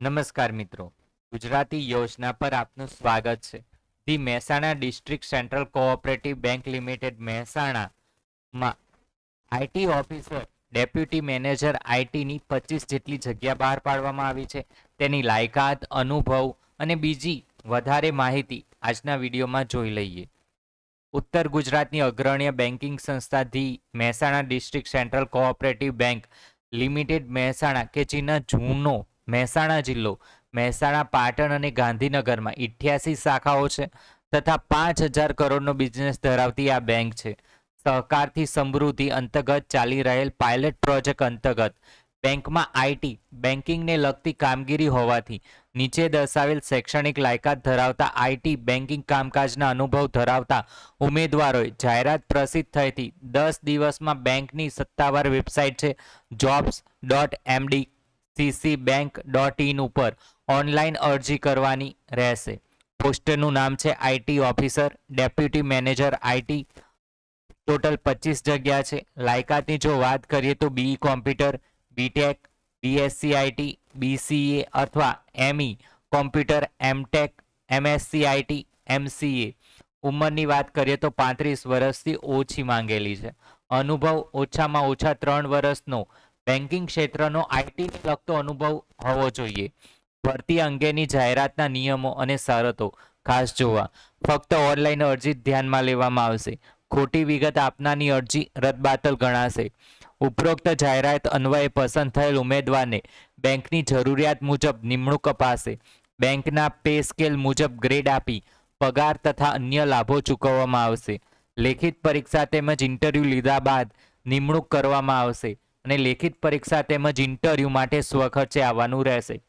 નમસ્કાર મિત્રો. ગુજરાતી યોજના પર આપનું સ્વાગત છે. The Mehsana district central cooperative bank limited મહેસાણામાં આઈટી ઓફિસર, ડેપ્યુટી મેનેજર આઈટીની પચીસ જેટલી જગ્યા બહાર પાડવામાં આવી છે. તેની લાયકાત, અનુભવ અને બીજી વધારે માહિતી આજના વિડીયોમાં જોઈ લઈએ. ઉત્તર ગુજરાતની અગ્રણીય બેન્કિંગ સંસ્થા the Mehsana district central cooperative bank limited Mehsana કે જેના જૂનો મહેસાણા જિલ્લો. મહેસાણા, પાટણ અને ગાંધીનગરમાં ઇઠ્યાસી શાખાઓ છે તથા પાંચ હજાર કરોડનો બિઝનેસ ધરાવતી આ બેંક છે. સહકારથી સમૃદ્ધિ અંતર્ગત ચાલી રહેલ પાયલટ પ્રોજેક્ટ અંતર્ગત બેંકમાં આઈટી બેન્કિંગને લગતી કામગીરી હોવાથી નીચે દર્શાવેલ શૈક્ષણિક લાયકાત ધરાવતા આઈટી બેન્કિંગ કામકાજના અનુભવ ધરાવતા ઉમેદવારોએ જાહેરાત પ્રસિદ્ધ થઈથી દસ દિવસમાં બેંકની સત્તાવાર વેબસાઇટ છે jobs dot MD CC bank dot in ઉપર ઓનલાઈન અરજી કરવાની રહેશે. પોસ્ટનું નામ છે IT officer, deputy manager IT total પચીસ જગ્યા છે. લાયકાતની જો વાત કરીએ તો BE computer BTech BSc IT BCA અથવા ME computer MTech MSc IT MCA ઉંમરની વાત કરીએ તો પાંત્રીસ વર્ષથી ઓછી માંગેલી છે. અનુભવ ઓછામાં ઓછા ત્રણ વર્ષનો બેન્કિંગ ક્ષેત્રનો આઈટીને લગતો અનુભવ હોવો જોઈએ. ભરતી અંગેની જાહેરાતના નિયમો અને શરતો ખાસ જોવા. ફક્ત ઓનલાઈન અરજી ધ્યાનમાં લેવામાં આવશે. ખોટી વિગત આપનારની અરજી રદબાતલ ગણાશે. ઉપરોક્ત જાહેરાત અન્વયે પસંદ થયેલ ઉમેદવારને બેંકની જરૂરિયાત મુજબ નિમણૂક અપાશે. બેંકના પે સ્કેલ મુજબ ગ્રેડ આપી પગાર તથા અન્ય લાભો ચૂકવવામાં આવશે. લેખિત પરીક્ષા તેમજ ઇન્ટરવ્યૂ લીધા બાદ નિમણૂક કરવામાં આવશે. અને લેખિત પરીક્ષા તેમજ ઇન્ટરવ્યૂ માટે સ્વખર્ચે આવવાનું રહેશે.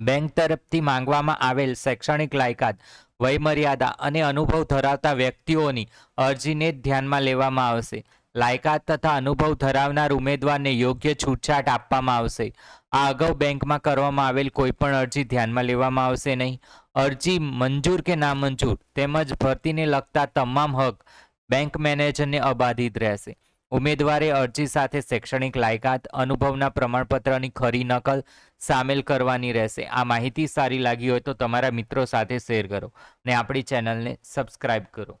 બેંક તરફથી માંગવામાં આવેલ શૈક્ષણિક લાયકાત, વયમર્યાદા અને અનુભવ ધરાવતા વ્યક્તિઓની અરજીને જ ધ્યાનમાં લેવામાં આવશે. લાયકાત તથા અનુભવ ધરાવનાર ઉમેદવારને યોગ્ય છૂટછાટ આપવામાં આવશે. આ અગાઉ બેંકમાં કરવામાં આવેલ કોઈપણ અરજી ધ્યાનમાં લેવામાં આવશે નહીં. અરજી મંજૂર કે નામંજૂર તેમજ ભરતીને લગતા તમામ હક બેંક મેનેજરને અબાધિત રહેશે. ઉમેદવારે અરજી સાથે શૈક્ષણિક લાયકાત, અનુભવના પ્રમાણપત્રની ખરી નકલ સામેલ કરવાની રહેશે. આ માહિતી સારી લાગી હોય તો તમારા મિત્રો સાથે શેર કરો અને આપણી ચેનલને સબસ્ક્રાઇબ કરો.